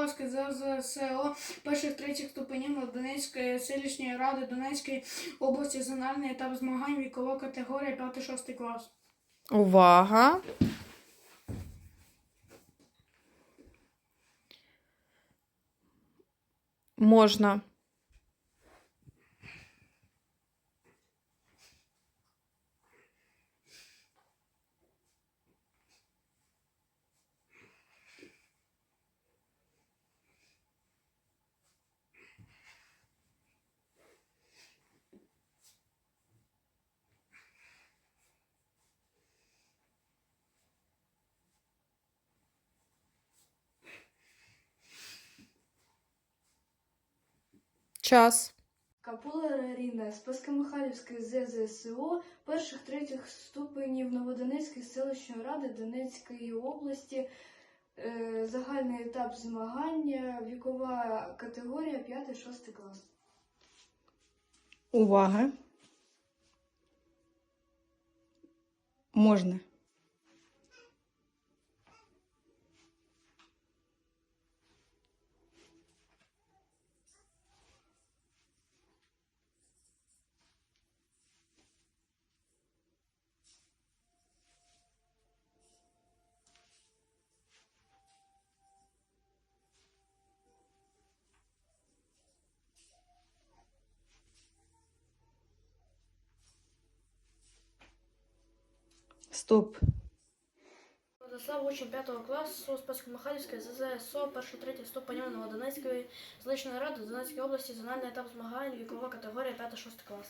Михайловське ЗЗСО перших третіх ступенів Донецької селищної ради Донецької області зональний етап змагань вікова категорія 5-6 клас. Увага. Можна. Час. Капула Ріна, Спаскомихайлівське ЗЗСО перших третіх ступенів Новодонецької селищної ради Донецької області. Е, Загальний етап змагання, вікова категорія 5-6 клас. Увага. Можна. Стоп. Владислав учень 5 класу Спасько-Михайлівське ЗЗСО, перший стоп ступенів Новодонецької зличної ради Донецької області, зональний етап змагань, вікова категорія 5-6 клас.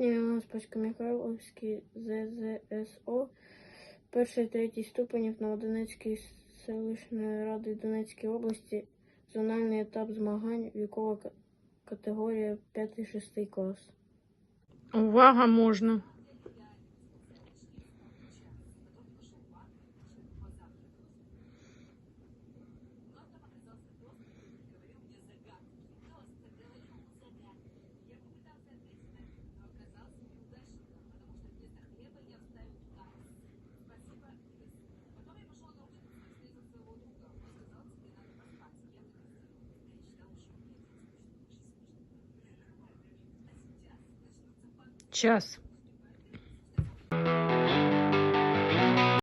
Спасько-Михайлівський ЗЗСО, перший третій ступенів Новодонецької селищної ради Донецької області, зональний етап змагань, вікова категорія 5-6 клас. Увага, можна. Час.